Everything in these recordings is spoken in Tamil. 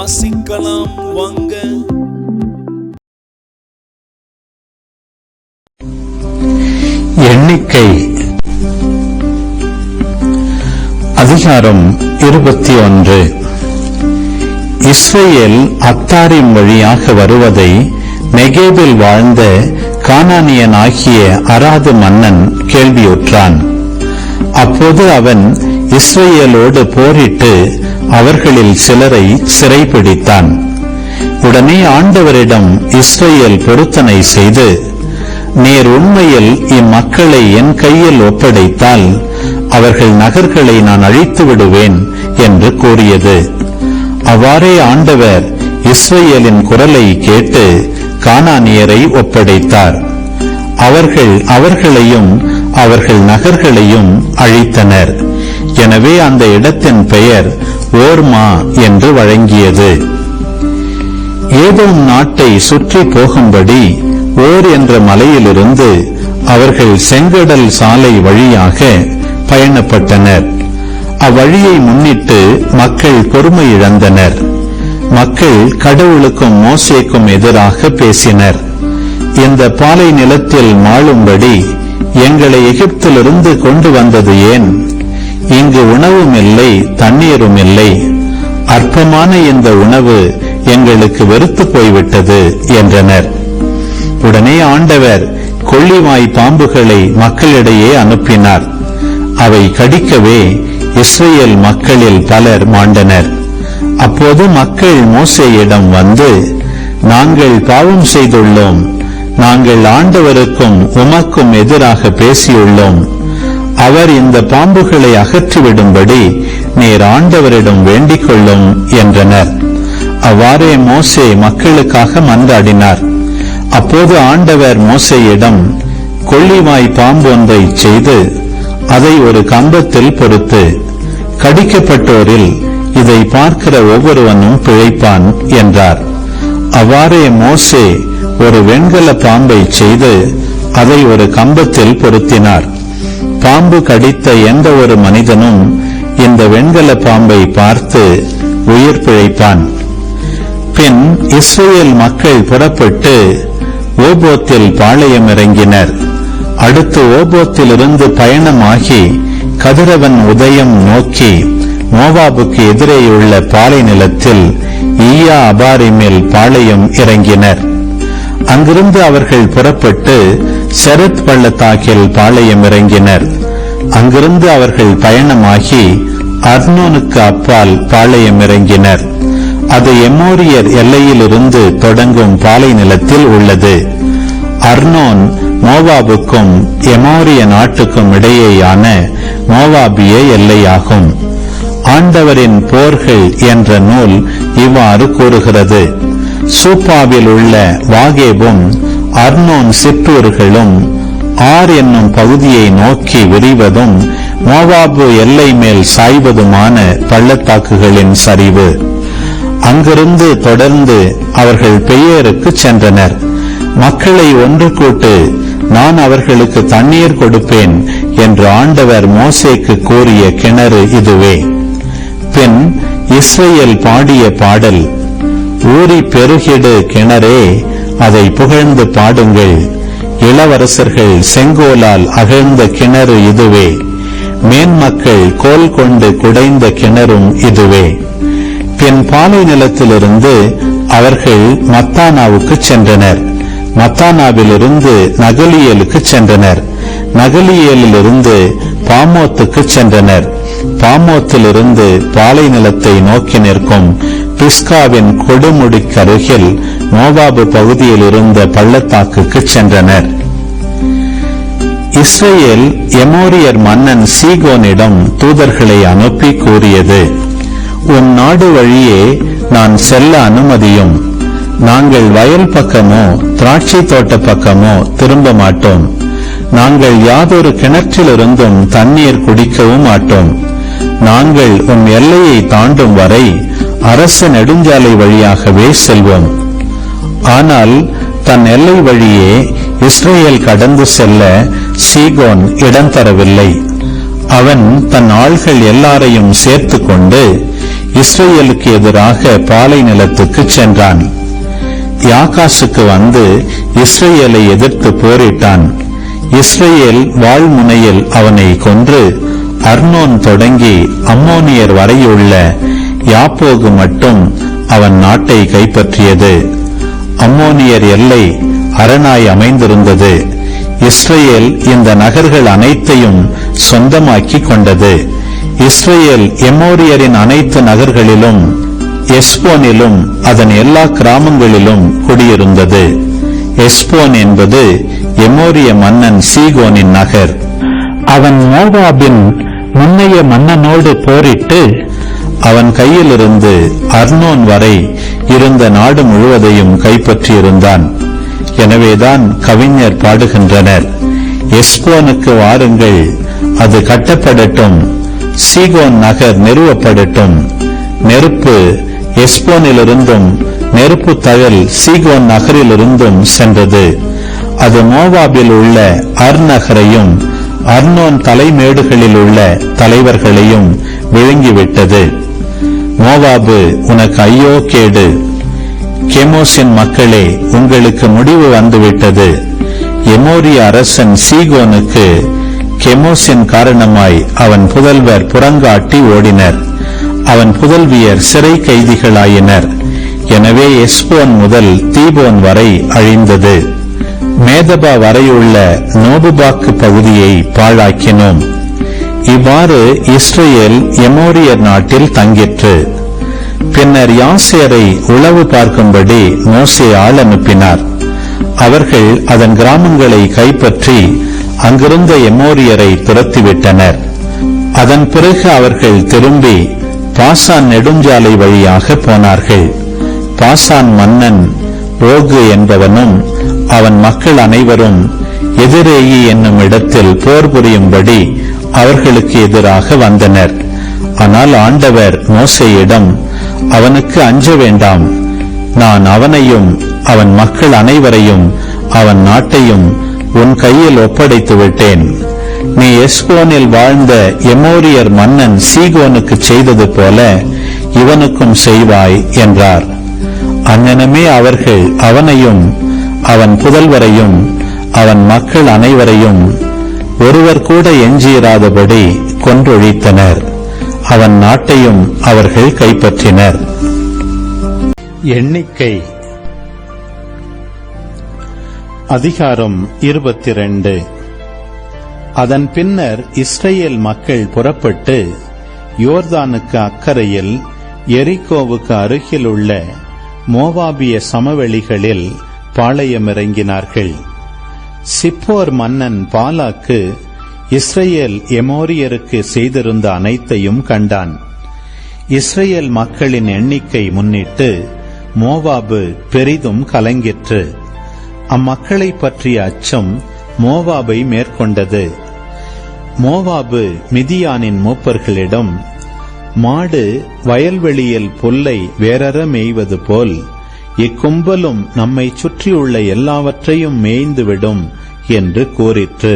வாசிக்கலாம் வாங்க. எண்ணிக்கை. அதிகாரம் இருபத்தி ஒன்று. இஸ்ரேல் அத்தாரின் வழியாக வருவதை நெகேபில் வாழ்ந்த கானானியனாகிய அராது மன்னன் கேள்வியுற்றான். அப்போது அவன் இஸ்ரேலோடு போரிட்டு அவர்களில் சிலரை சிறைப்பிடித்தான் உடனே ஆண்டவரிடம் இஸ்ரேல் பொருத்தனை செய்து நீர் உண்மையில் இம்மக்களை என் கையில் ஒப்படைத்தால் அவர்கள் நகர்களை நான் அழித்து விடுவேன் என்று கூறியது. அவ்வாறே ஆண்டவர் இஸ்ரேலின் குரலை கேட்டு கானானியரை ஒப்படைத்தார். அவர்கள் அவர்களையும் அவர்கள் நகர்களையும் அழித்தனர். எனவே அந்த இடத்தின் பெயர் ஓர்மா என்று வழங்கியது. ஏதோம் நாட்டை சுற்றி போகும்படி ஓர் என்ற மலையிலிருந்து அவர்கள் செங்கடல் சாலை வழியாக பயணப்பட்டனர். அவ்வழியை முன்னிட்டு மக்கள் பொறுமை இழந்தனர். மக்கள் கடவுளுக்கும் மோசேக்கும் எதிராக பேசினர். இந்த பாலை நிலத்தில் மாளும்படி எங்களை எகிப்திலிருந்து கொண்டு வந்தது ஏன்? இங்கு உணவும் இல்லை தண்ணீரும் இல்லை. அற்பமான இந்த உணவு எங்களுக்கு வெறுத்து போய்விட்டது என்றனர். உடனே ஆண்டவர் கொள்ளிவாய் பாம்புகளை மக்களிடையே அனுப்பினார். அவை கடிக்கவே இஸ்ரேல் மக்களில் பலர் மாண்டனர். அப்போது மக்கள் மோசேயிடம் வந்து நாங்கள் பாவம் செய்துள்ளோம். நாங்கள் ஆண்டவருக்கும் உமக்கும் எதிராக பேசியுள்ளோம். அவர் இந்த பாம்புகளை அகற்றிவிடும்படி நீர் ஆண்டவரிடம் வேண்டிக் கொள்ளும் என்றனர். அவ்வாறே மோசே மக்களுக்காக மன்றாடினார். அப்போது ஆண்டவர் மோசேயிடம் கொள்ளிவாய் பாம்பு ஒன்றை செய்து அதை ஒரு கம்பத்தில் பொறுத்து கடிக்கப்பட்டோரில் இதை பார்க்கிற ஒவ்வொருவனும் பிழைப்பான் என்றார். அவ்வாறே மோசே ஒரு வெண்கல பாம்பை செய்து அதை ஒரு கம்பத்தில் பொருத்தினார். பாம்பு கடித்த எந்த ஒரு மனிதனும் இந்த வெண்கல பாம்பை பார்த்து உயிர் பிழைப்பான். பின் இஸ்ரேல் மக்கள் புறப்பட்டு ஓபோத்தில் பாளையம் இறங்கினர். அடுத்து ஓபோத்திலிருந்து பயணமாகி கதிரவன் உதயம் நோக்கி மோவாபுக்கு எதிரேயுள்ள பாலை நிலத்தில் ஈயா அபாரிமேல் பாளையம் இறங்கினர். அங்கிருந்து அவர்கள் புறப்பட்டு செரத் பள்ளத்தாக்கில் பாளையம் இறங்கினர். அங்கிருந்து அவர்கள் பயணமாகி அர்னோனுக்கு அப்பால் பாளையம் இறங்கினர். அது எமோரியர் எல்லையிலிருந்து தொடங்கும் பாலை நிலத்தில் உள்ளது. அர்னோன் மோவாபுக்கும் எமோரிய நாட்டுக்கும் இடையேயான மோவாபிய எல்லையாகும். ஆண்டவரின் போர்கள் என்ற நூல் இவ்வாறு கூறுகிறது. சூப்பாவில் உள்ள வாகேபும் அர்னோன் சிற்றூர்களும் ஆர் என்னும் பகுதியை நோக்கி விரிவதும் மோவாபு எல்லை மேல் சாய்வதுமான பள்ளத்தாக்குகளின் சரிவு. அங்கிருந்து தொடர்ந்து அவர்கள் பெயருக்கு சென்றனர். மக்களை ஒன்று கூட்டு நான் அவர்களுக்கு தண்ணீர் கொடுப்பேன் என்று ஆண்டவர் மோசேக்கு கூறிய கிணறு இதுவே. பின் இஸ்ரேல் பாடிய பாடல் ஊறி பெருகிடு கிணறே அதை புகழ்ந்து பாடுங்கள். இளவரசர்கள் செங்கோலால் அகழ்ந்த கிணறு இதுவே. மேன்மக்கள் கோல் கொண்டு குடைந்த கிணறும் இதுவே. பின் பாலை நிலத்திலிருந்து அவர்கள் மத்தானாவுக்கு சென்றனர். மத்தானாவிலிருந்து நகலியலுக்கு சென்றனர். நகலியலிலிருந்து பாமோத்துக்கு சென்றனர். பாமோத்திலிருந்து பாலை நிலத்தை நோக்கி நிற்கும் பிஸ்காவின் கொடுமுடிக்கருகில் மோவாபு பகுதியில் இருந்த பள்ளத்தாக்குக்கு சென்றனர். இஸ்ரேல் எமோரியர் மன்னன் சீகோனிடம் தூதர்களை அனுப்பி கூறியது உன் நாடு வழியே நான் செல்ல அனுமதியும் நாங்கள் வயல் பக்கமோ திராட்சை தோட்ட பக்கமோ திரும்ப மாட்டோம். நாங்கள் யாதொரு கிணற்றிலிருந்தும் தண்ணீர் குடிக்கவும் மாட்டோம். நாங்கள் உன் எல்லையை தாண்டும் வரை அரச நெடுஞ்சாலை வழியாகவே செல்வோம். ஆனால் தன் எல்லை வழியே இஸ்ரேல் கடந்து செல்ல சீகோன் இடம் தரவில்லை. அவன் தன் ஆள்கள் எல்லாரையும் சேர்த்து கொண்டு இஸ்ரேலுக்கு எதிராக பாலை நிலத்துக்கு சென்றான். யாகாசுக்கு வந்து இஸ்ரேலை எதிர்த்து போரிட்டான். இஸ்ரேல் வாழ்முனையில் அவனை கொன்று அர்னோன் தொடங்கி அம்மோனியர் வரையுள்ள யாப்போகு மட்டும் அவன் நாட்டை கைப்பற்றியது. அம்மோனியர் எல்லை அரணாய் அமைந்திருந்தது. இஸ்ரேல் இந்த நகர்கள் அனைத்தையும் சொந்தமாக்கி கொண்டது. இஸ்ரேல் எமோரியரின் அனைத்து நகர்களிலும் எஸ்போனிலும் அதன் எல்லா கிராமங்களிலும் குடியிருந்தது. எஸ்போன் என்பது எமோரிய மன்னன் சீகோனின் நகர். அவன் மோவாபின் முன்னைய மன்னனோடு போரிட்டு அவன் கையிலிருந்து அர்னோன் வரை இருந்த நாடு முழுவதையும் கைப்பற்றியிருந்தான். எனவேதான் கவிஞர் பாடுகின்றனர். எஸ்போனுக்கு வாருங்கள். அது கட்டப்படட்டும். சீகோன் நகர் நிறுவப்படட்டும். நெருப்பு எஸ்போனிலிருந்தும் நெருப்பு தழல் சீகோன் நகரிலிருந்தும் சென்றது. அது மோவாபில் உள்ள அர் நகரையும் அர்னோன் தலைமேடுகளில் உள்ள தலைவர்களையும் விழுங்கிவிட்டது. மோவாபு உனக்கு ஐயோ கேடு. கெமோசின் மக்களே உங்களுக்கு முடிவு வந்துவிட்டது. எமோரிய அரசன் சீகோனுக்கு கெமோசின் காரணமாய் அவன் புதல்வர் புறங்காட்டி ஓடினர். அவன் புதல்வியர் சிறை கைதிகளாயினர். எனவே எஸ்போன் முதல் தீபோன் வரை அழிந்தது. மேதபா வரையுள்ள நோபுபாக்கு பகுதியை பாழாக்கினோம். இவ்வாறு இஸ்ரேல் எமோரியர் நாட்டில் தங்கிற்று. பின்னர் யாசியரை உளவு பார்க்கும்படி மோசே ஆள் அனுப்பினார். அவர்கள் அதன் கிராமங்களை கைப்பற்றி அங்கிருந்த எமோரியரை துரத்திவிட்டனர். அதன் பிறகு அவர்கள் திரும்பி பாசான் நெடுஞ்சாலை வழியாக போனார்கள். பாசான் மன்னன் ஓகு என்பவனும் அவன் மக்கள் அனைவரும் எதிரேயி என்னும் இடத்தில் போர் புரியும்படி அவர்களுக்கு எதிராக வந்தனர். ஆனால் ஆண்டவர் மோசையிடம் அவனுக்கு அஞ்ச வேண்டாம். நான் அவனையும் அவன் மக்கள் அனைவரையும் அவன் நாட்டையும் உன் கையில் ஒப்படைத்து விட்டேன் நீ எஸ்போனில் வாழ்ந்த எமோரியர் மன்னன் சீகோனுக்கு செய்தது போல இவனுக்கும் செய்வாய் என்றார். அங்ஙனமே அவர்கள் அவனையும் அவன் புதல்வரையும் அவன் மக்கள் அனைவரையும் ஒருவர் கூட எஞ்சியிராதபடி கொன்றொழித்தனர். அவன் நாட்டையும் அவர்கள் கைப்பற்றினர். எண்ணிக்கை. அதிகாரம் இருபத்தி ரெண்டு அதன் பின்னர் இஸ்ரேல் மக்கள் புறப்பட்டு யோர்தானுக்கு அக்கறையில் எரிகோவுக்கு அருகில் உள்ள மோவாபிய சமவெளிகளில் பாளையமிறங்கினார்கள். சிப்போர் மன்னன் பாலாக்கு இஸ்ரேல் எமோரியருக்கு செய்திருந்த அனைத்தையும் கண்டான். இஸ்ரேல் மக்களின் எண்ணிக்கை முன்னிட்டு மோவாபு பெரிதும் கலங்கிற்று. அம்மக்களை பற்றிய அச்சம் மோவாபை மேற்கொண்டது. மோவாபு மிதியானின் மூப்பர்களிடம் மாடு வயல்வெளியில் புல்லை வேறற மேய்வது போல் இக்கும்பலும் நம்மை சுற்றியுள்ள எல்லாவற்றையும் மேய்ந்துவிடும் என்று கூறிற்று.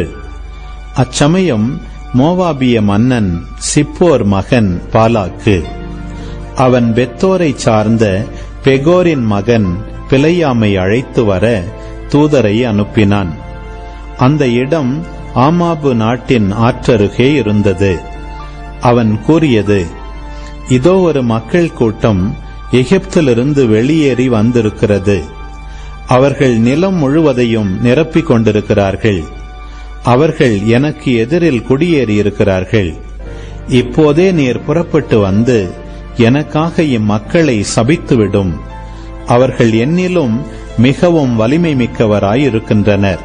அச்சமயம் மோவாபிய மன்னன் சிப்போர் மகன் பாலாக்கு. அவன் பெத்தோரை சார்ந்த பெகோரின் மகன் பிழையாமை அழைத்து வர தூதரை அனுப்பினான். அந்த இடம் ஆமாபு நாட்டின் ஆற்றருகே இருந்தது. அவன் கூறியது இதோ ஒரு மக்கள் கூட்டம் எகிப்திலிருந்து வெளியேறி வந்திருக்கிறது. அவர்கள் நிலம் முழுவதையும் நிரப்பிக் கொண்டிருக்கிறார்கள். அவர்கள் எனக்கு எதிரில் குடியேறியிருக்கிறார்கள். இப்போதே நீர் புறப்பட்டு வந்து எனக்காக இம்மக்களை சபித்துவிடும். அவர்கள் என்னிலும் மிகவும் வலிமை மிக்கவராயிருக்கின்றனர்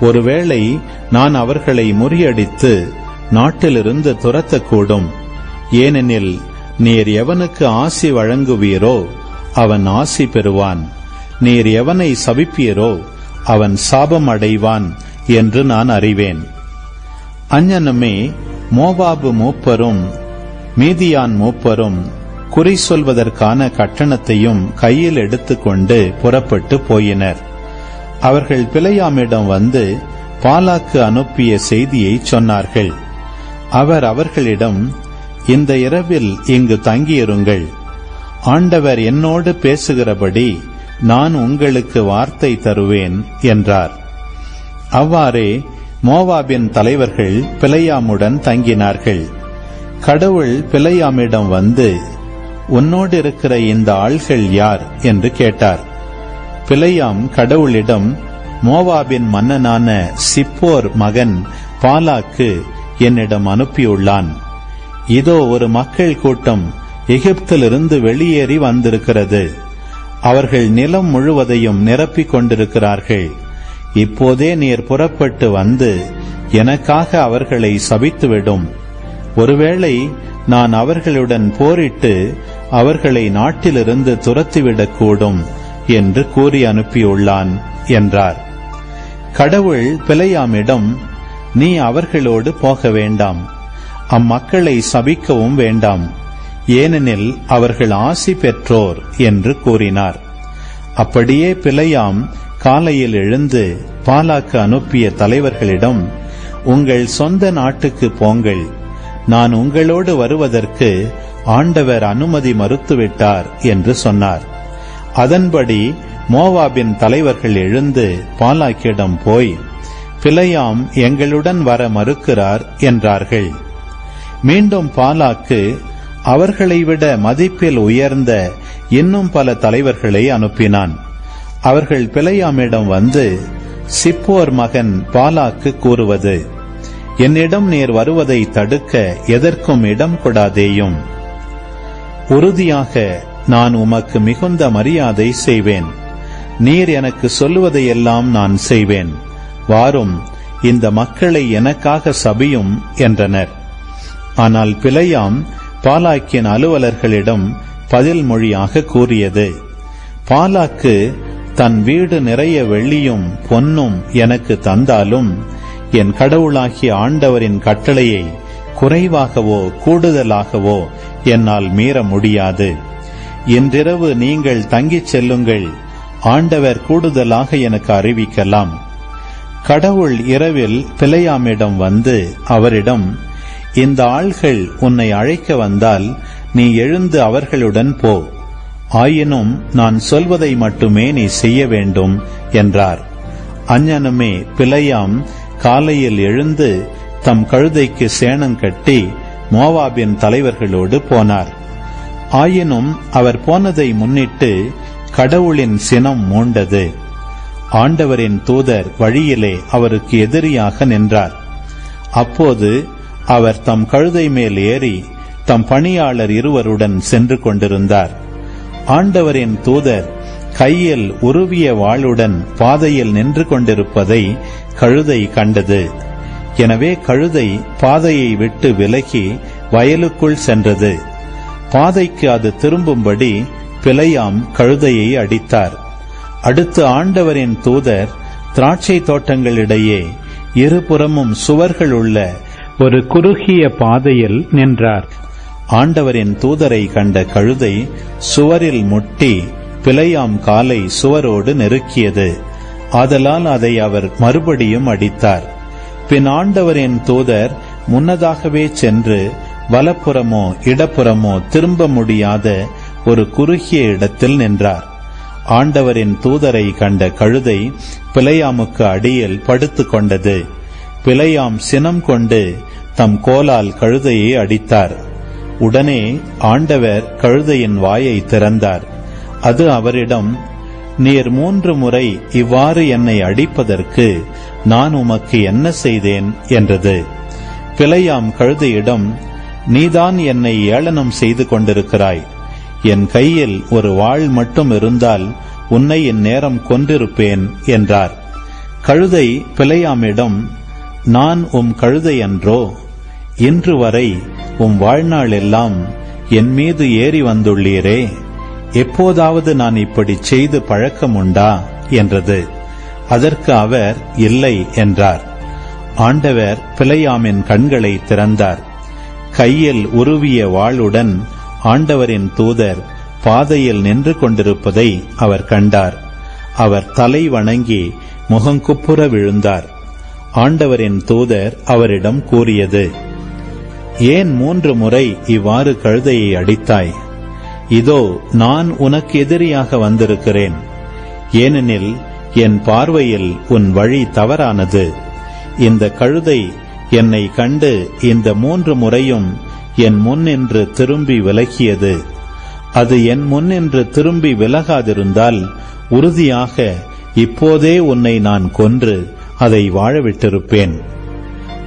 ஒருவேளை நான் அவர்களை முறியடித்து நாட்டிலிருந்து துரத்தக்கூடும். ஏனெனில் நீர் எவனுக்கு ஆசி வழங்குவீரோ அவன் ஆசி பெறுவான். நீர் எவனை சபிப்பீரோ அவன் சாபம் அடைவான் என்று நான் அறிவேன். அஞ்ஞனமே மோவாபு மூப்பரும் மீதியான் மூப்பரும் குறி சொல்வதற்கான கட்டணத்தையும் கையில் எடுத்துக்கொண்டு புறப்பட்டு போயினர். அவர்கள் பிழையாமிடம் வந்து பாலாக்கு அனுப்பிய செய்தியை சொன்னார்கள். அவர் அவர்களிடம் இந்த இரவில் இங்கு தங்கியிருங்கள். ஆண்டவர் என்னோடு பேசுகிறபடி நான் உங்களுக்கு வார்த்தை தருவேன் என்றார். அவ்வாறே மோவாபின் தலைவர்கள் பிழையாமுடன் தங்கினார்கள். கடவுள் பிழையாமிடம் வந்து உன்னோடு இருக்கிற இந்த ஆள்கள் யார்? என்று கேட்டார். பிழையாம் கடவுளிடம் மோவாபின் மன்னனான சிப்போர் மகன் பாலாக்கு என்னிடம் அனுப்பியுள்ளான். இதோ ஒரு மக்கள் கூட்டம் எகிப்திலிருந்து வெளியேறி வந்திருக்கிறது. அவர்கள் நிலம் முழுவதையும் நிரப்பிக் கொண்டிருக்கிறார்கள். இப்போதே நீர் புறப்பட்டு வந்து எனக்காக அவர்களை சபித்துவிடும். ஒருவேளை நான் அவர்களுடன் போரிட்டு அவர்களை நாட்டிலிருந்து துரத்திவிடக்கூடும் என்று கூறி அனுப்பியுள்ளான் என்றார். கடவுள் பிழையாமிடம் நீ அவர்களோடு போக வேண்டாம். அம்மக்களை சபிக்கவும் வேண்டாம். ஏனெனில் அவர்கள் ஆசி பெற்றோர் என்று கூறினார். அப்படியே பிழையாம் காலையில் எழுந்து பாலாக்கு அனுப்பிய தலைவர்களிடம் உங்கள் சொந்த நாட்டுக்கு போங்கள். நான் உங்களோடு வருவதற்கு ஆண்டவர் அனுமதி மறுத்துவிட்டார் என்று சொன்னார். அதன்படி மோவாபின் தலைவர்கள் எழுந்து பாலாக்கிடம் போய் பிழையாம் எங்களுடன் வர மறுக்கிறார் என்றார்கள். மீண்டும் பாலாக்கு அவர்களை விட மதிப்பில் உயர்ந்த இன்னும் பல தலைவர்களை அனுப்பினான். அவர்கள் பிழையாமிடம் வந்து சிப்போர் மகன் பாலாக்கு கூறுவது என்னிடம் நீர் வருவதை தடுக்க எதற்கும் இடம் கொடாதேயும். உறுதியாக நான் உமக்கு மிகுந்த மரியாதை செய்வேன். நீர் எனக்கு சொல்லுவதையெல்லாம் நான் செய்வேன். வாரும் இந்த மக்களை எனக்காக சபியும் என்றனர். ஆனால் பிழையாம் பாலாக்கின் அலுவலர்களிடம் பதில் மொழியாக கூறியது பாலாக்கு தன் வீடு நிறைய வெள்ளியும் பொன்னும் எனக்கு தந்தாலும் என் கடவுளாகிய ஆண்டவரின் கட்டளையை குறைவாகவோ கூடுதலாகவோ என்னால் மீற முடியாது. இன்றிரவு நீங்கள் தங்கிச் செல்லுங்கள் ஆண்டவர் கூடுதலாக எனக்கு அறிவிக்கலாம். கடவுள் இரவில் பிழையாமிடம் வந்து அவரிடம் இந்த ஆள்கள் உன்னை அழைக்க வந்தால் நீ எழுந்து அவர்களுடன் போ. ஆயினும் நான் சொல்வதை மட்டுமே நீ செய்ய வேண்டும் என்றார். அஞ்ஞனமே பிழையாம் காலையில் எழுந்து தம் கழுதைக்கு சேணம் கட்டி மோவாபின் தலைவர்களோடு போனார். ஆயினும் அவர் போனதை முன்னிட்டு கடவுளின் சினம் மூண்டது. ஆண்டவரின் தூதர் வழியிலே அவருக்கு எதிரியாக நின்றார். அப்போது அவர் தம் கழுதை மேல் ஏறி தம் பணியாளர் இருவருடன் சென்று கொண்டிருந்தார். ஆண்டவரின் தூதர் கையில் உருவிய வாளுடன் பாதையில் நின்று கொண்டிருப்பதை கழுதை கண்டது. எனவே கழுதை பாதையை விட்டு விலகி வயலுக்குள் சென்றது. பாதைக்கு அது திரும்பும்படி பிழையாம் கழுதையை அடித்தார். அடுத்து ஆண்டவரின் தூதர் திராட்சை தோட்டங்களிடையே இருபுறமும் சுவர்கள் உள்ள ஒரு குறுகிய பாதையில் நின்றார். ஆண்டவரின் தூதரை கண்ட கழுதை சுவரில் முட்டி பிழையாம் காலை சுவரோடு நெருக்கியது. ஆதலால் அதை அவர் மறுபடியும் அடித்தார். பின் ஆண்டவரின் தூதர் முன்னதாகவே சென்று வலப்புறமோ இடப்புறமோ திரும்ப முடியாத ஒரு குறுகிய இடத்தில் நின்றார். ஆண்டவரின் தூதரை கண்ட கழுதை பிழையாமுக்கு அடியில் படுத்துக் கொண்டது பிழையாம் சினம் கொண்டு தம் கோலால் கழுதையை அடித்தார். உடனே ஆண்டவர் கழுதையின் வாயை திறந்தார். அது அவரிடம் நீர் மூன்று முறை இவ்வாறு என்னை அடிப்பதற்கு நான் உமக்கு என்ன செய்தேன்? என்றது. பிழையாம் கழுதையிடம் நீதான் என்னை ஏளனம் செய்து கொண்டிருக்கிறாய். என் கையில் ஒரு வாள் மட்டும் இருந்தால் உன்னை இந்நேரம் கொன்றிருப்பேன் என்றார். கழுதை பிழையாமிடம் நான் உம் கழுதை என்றோ இன்று வரை உம் வாழ்நாள் எல்லாம் என் மீது ஏறி வந்துள்ளீரே. எப்போதாவது நான் இப்படி செய்து பழக்கம் உண்டா? என்றது. அதற்கு அவர் இல்லை என்றார். ஆண்டவர் பிழையாமின் கண்களை திறந்தார். கையில் உருவிய வாளுடன் ஆண்டவரின் தூதர் பாதையில் நின்று கொண்டிருப்பதை அவர் கண்டார். அவர் தலை வணங்கி முகங்குப்புற விழுந்தார். ஆண்டவரின் தூதர் அவரிடம் கூறியது ஏன் மூன்று முறை இவ்வாறு கழுதையை அடித்தாய்? இதோ நான் உனக்கு எதிரியாக வந்திருக்கிறேன். ஏனெனில் என் பார்வையில் உன் வழி தவறானது. இந்த கழுதை என்னை கண்டு இந்த மூன்று முறையும் என் முன்னின்று திரும்பி விலகியது. அது என் முன்னின்று திரும்பி விலகாதிருந்தால் உறுதியாக இப்போதே உன்னை நான் கொன்று அதை வாழவிட்டிருப்பேன்.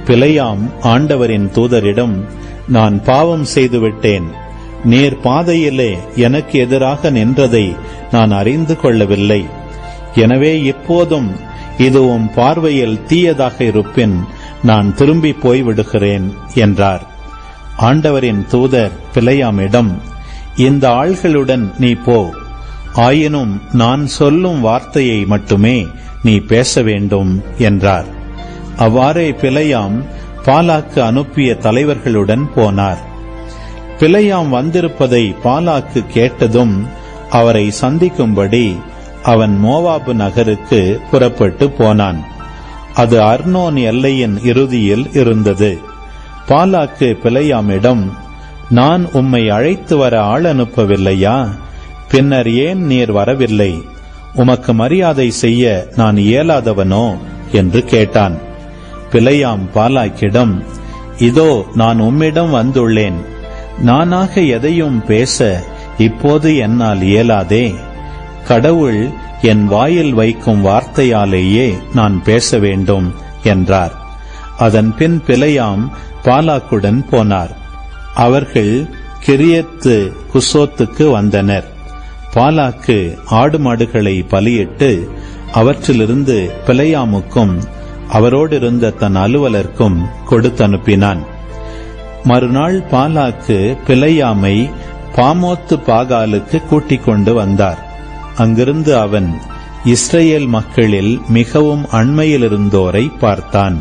பிழையாம் ஆண்டவரின் தூதரிடம் நான் பாவம் செய்துவிட்டேன். நேர் பாதையிலே எனக்கு எதிராக நின்றதை நான் அறிந்து கொள்ளவில்லை. எனவே இப்போதும் இது பார்வையில் தீயதாக இருப்பின் நான் திரும்பி போய்விடுகிறேன் என்றார். ஆண்டவரின் தூதர் பிழையாமிடம் இந்த ஆள்களுடன் நீ போ. ஆயினும் நான் சொல்லும் வார்த்தையை மட்டுமே நீ பேச வேண்டும் என்றார். அவ்வாறே பிழையாம் பாலாக்கு அனுப்பிய தலைவர்களுடன் போனார். பிழையாம் வந்திருப்பதை பாலாக்கு கேட்டதும் அவரை சந்திக்கும்படி அவன் மோவாபு நகருக்கு புறப்பட்டு போனான். அது அர்னோன் எல்லையின் இறுதியில் இருந்தது. பாலாக்கு பிழையாமிடம் நான் உம்மை அழைத்து வர ஆள் அனுப்பவில்லையா? பின்னர் ஏன் நீர் வரவில்லை? உமக்கு மரியாதை செய்ய நான் இயலாதவனோ? என்று கேட்டான். பிழையாம் பாலாக்கிடம் இதோ நான் உம்மிடம் வந்துள்ளேன். நானாக எதையும் பேச இப்போது என்னால் இயலாதே. கடவுள் என் வாயில் வைக்கும் வார்த்தையாலேயே நான் பேச வேண்டும் என்றார். அதன் பின் பிழையாம் பாலாக்குடன் போனார். அவர்கள் கிரியத்து குசோத்துக்கு வந்தனர். பாலாக்கு ஆடு மாடுகளை பலியிட்டு அவற்றிலிருந்து பிழையாமுக்கும் அவரோடு இருந்த தன் அலுவலர்க்கும் கொடுத்தனுப்பினான். மறுநாள் பாலாக்கு பிழையாமை பாமோத்து பாகாலுக்கு கூட்டிக் கொண்டு வந்தார். அங்கிருந்து அவன் இஸ்ரேல் மக்களில் மிகவும் அண்மையிலிருந்தோரை பார்த்தான்.